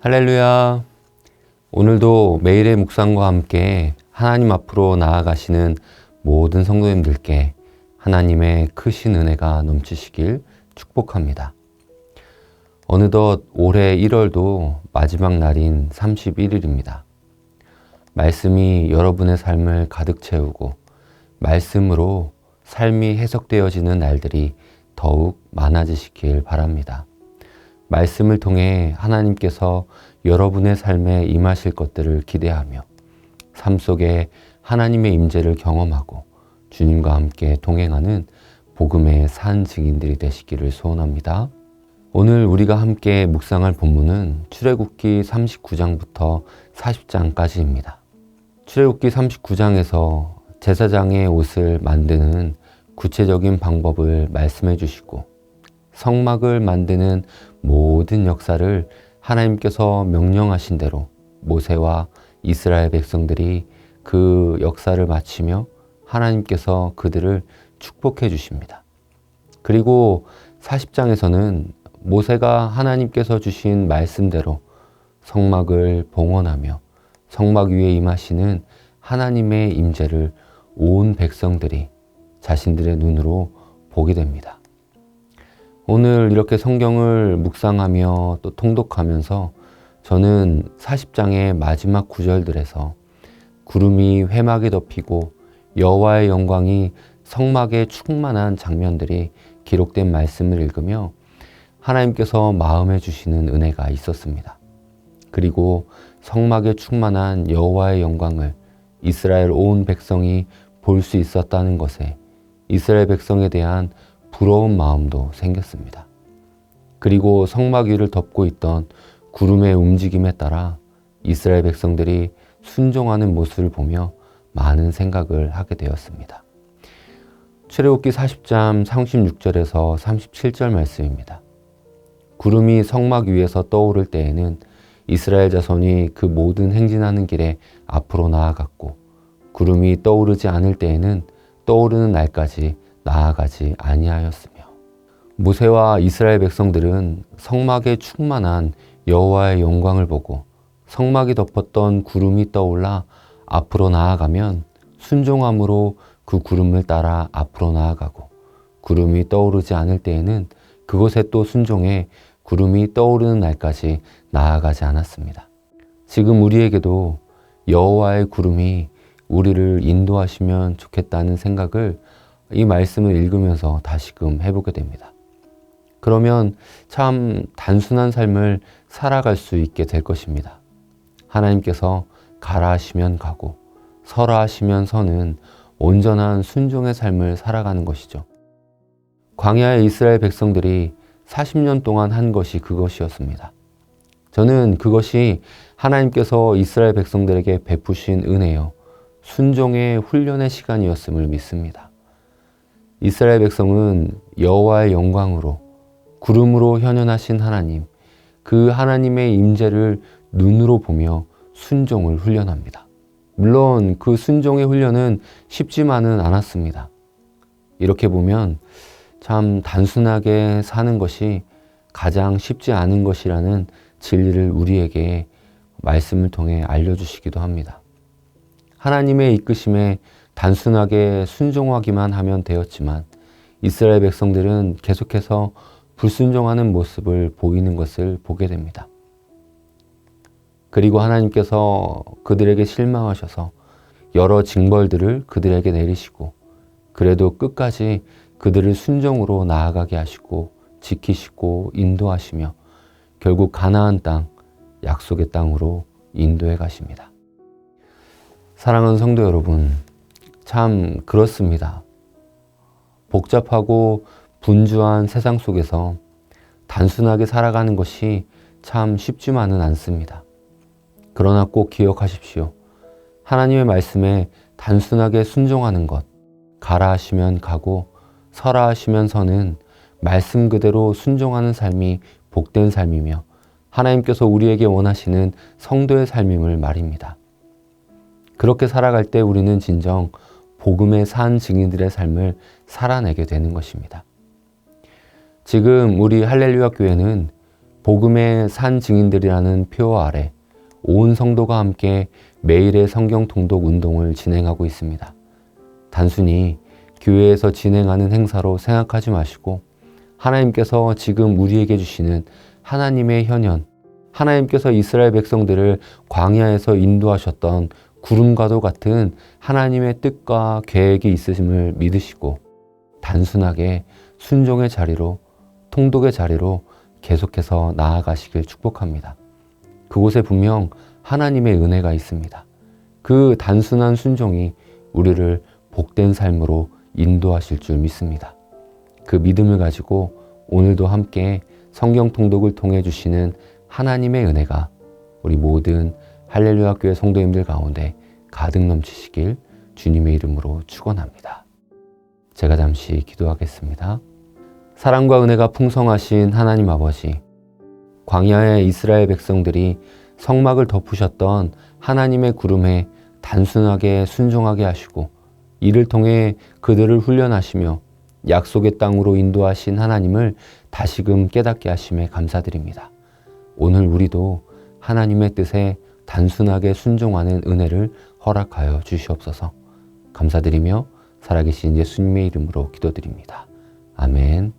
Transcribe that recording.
할렐루야. 오늘도 매일의 묵상과 함께 하나님 앞으로 나아가시는 모든 성도님들께 하나님의 크신 은혜가 넘치시길 축복합니다. 어느덧 올해 1월도 마지막 날인 31일입니다. 말씀이 여러분의 삶을 가득 채우고 말씀으로 삶이 해석되어지는 날들이 더욱 많아지시길 바랍니다. 말씀을 통해 하나님께서 여러분의 삶에 임하실 것들을 기대하며 삶 속에 하나님의 임재를 경험하고 주님과 함께 동행하는 복음의 산 증인들이 되시기를 소원합니다. 오늘 우리가 함께 묵상할 본문은 출애굽기 39장부터 40장까지입니다. 출애굽기 39장에서 제사장의 옷을 만드는 구체적인 방법을 말씀해 주시고 성막을 만드는 모든 역사를 하나님께서 명령하신 대로 모세와 이스라엘 백성들이 그 역사를 마치며 하나님께서 그들을 축복해 주십니다. 그리고 40장에서는 모세가 하나님께서 주신 말씀대로 성막을 봉헌하며 성막 위에 임하시는 하나님의 임재를 온 백성들이 자신들의 눈으로 보게 됩니다. 오늘 이렇게 성경을 묵상하며 또 통독하면서 저는 40장의 마지막 구절들에서 구름이 회막에 덮이고 여호와의 영광이 성막에 충만한 장면들이 기록된 말씀을 읽으며 하나님께서 마음에 주시는 은혜가 있었습니다. 그리고 성막에 충만한 여호와의 영광을 이스라엘 온 백성이 볼 수 있었다는 것에 이스라엘 백성에 대한 부러운 마음도 생겼습니다. 그리고 성막 위를 덮고 있던 구름의 움직임에 따라 이스라엘 백성들이 순종하는 모습을 보며 많은 생각을 하게 되었습니다. 출애굽기 40장 36절에서 37절 말씀입니다. 구름이 성막 위에서 떠오를 때에는 이스라엘 자손이 그 모든 행진하는 길에 앞으로 나아갔고 구름이 떠오르지 않을 때에는 떠오르는 날까지 나아가지 아니하였으며 모세와 이스라엘 백성들은 성막에 충만한 여호와의 영광을 보고 성막이 덮었던 구름이 떠올라 앞으로 나아가면 순종함으로 그 구름을 따라 앞으로 나아가고 구름이 떠오르지 않을 때에는 그곳에 또 순종해 구름이 떠오르는 날까지 나아가지 않았습니다. 지금 우리에게도 여호와의 구름이 우리를 인도하시면 좋겠다는 생각을 이 말씀을 읽으면서 다시금 해보게 됩니다. 그러면 참 단순한 삶을 살아갈 수 있게 될 것입니다. 하나님께서 가라 하시면 가고 서라 하시면 서는 온전한 순종의 삶을 살아가는 것이죠. 광야의 이스라엘 백성들이 40년 동안 한 것이 그것이었습니다. 저는 그것이 하나님께서 이스라엘 백성들에게 베푸신 은혜요. 순종의 훈련의 시간이었음을 믿습니다. 이스라엘 백성은 여호와의 영광으로 구름으로 현현하신 하나님, 그 하나님의 임재를 눈으로 보며 순종을 훈련합니다. 물론 그 순종의 훈련은 쉽지만은 않았습니다. 이렇게 보면 참 단순하게 사는 것이 가장 쉽지 않은 것이라는 진리를 우리에게 말씀을 통해 알려주시기도 합니다. 하나님의 이끄심에 단순하게 순종하기만 하면 되었지만 이스라엘 백성들은 계속해서 불순종하는 모습을 보이는 것을 보게 됩니다. 그리고 하나님께서 그들에게 실망하셔서 여러 징벌들을 그들에게 내리시고 그래도 끝까지 그들을 순종으로 나아가게 하시고 지키시고 인도하시며 결국 가나안 땅 약속의 땅으로 인도해 가십니다. 사랑하는 성도 여러분, 참 그렇습니다. 복잡하고 분주한 세상 속에서 단순하게 살아가는 것이 참 쉽지만은 않습니다. 그러나 꼭 기억하십시오. 하나님의 말씀에 단순하게 순종하는 것, 가라 하시면 가고 서라 하시면 서는 말씀 그대로 순종하는 삶이 복된 삶이며 하나님께서 우리에게 원하시는 성도의 삶임을 말입니다. 그렇게 살아갈 때 우리는 진정 복음의 산 증인들의 삶을 살아내게 되는 것입니다. 지금 우리 할렐루야 교회는 복음의 산 증인들이라는 표어 아래 온 성도가 함께 매일의 성경 통독 운동을 진행하고 있습니다. 단순히 교회에서 진행하는 행사로 생각하지 마시고 하나님께서 지금 우리에게 주시는 하나님의 현현, 하나님께서 이스라엘 백성들을 광야에서 인도하셨던 구름과도 같은 하나님의 뜻과 계획이 있으심을 믿으시고 단순하게 순종의 자리로 통독의 자리로 계속해서 나아가시길 축복합니다. 그곳에 분명 하나님의 은혜가 있습니다. 그 단순한 순종이 우리를 복된 삶으로 인도하실 줄 믿습니다. 그 믿음을 가지고 오늘도 함께 성경 통독을 통해 주시는 하나님의 은혜가 우리 모든 할렐루야 교회 성도님들 가운데 가득 넘치시길 주님의 이름으로 축원합니다. 제가 잠시 기도하겠습니다. 사랑과 은혜가 풍성하신 하나님 아버지, 광야의 이스라엘 백성들이 성막을 덮으셨던 하나님의 구름에 단순하게 순종하게 하시고 이를 통해 그들을 훈련하시며 약속의 땅으로 인도하신 하나님을 다시금 깨닫게 하심에 감사드립니다. 오늘 우리도 하나님의 뜻에 단순하게 순종하는 은혜를 허락하여 주시옵소서. 감사드리며 살아계신 예수님의 이름으로 기도드립니다. 아멘.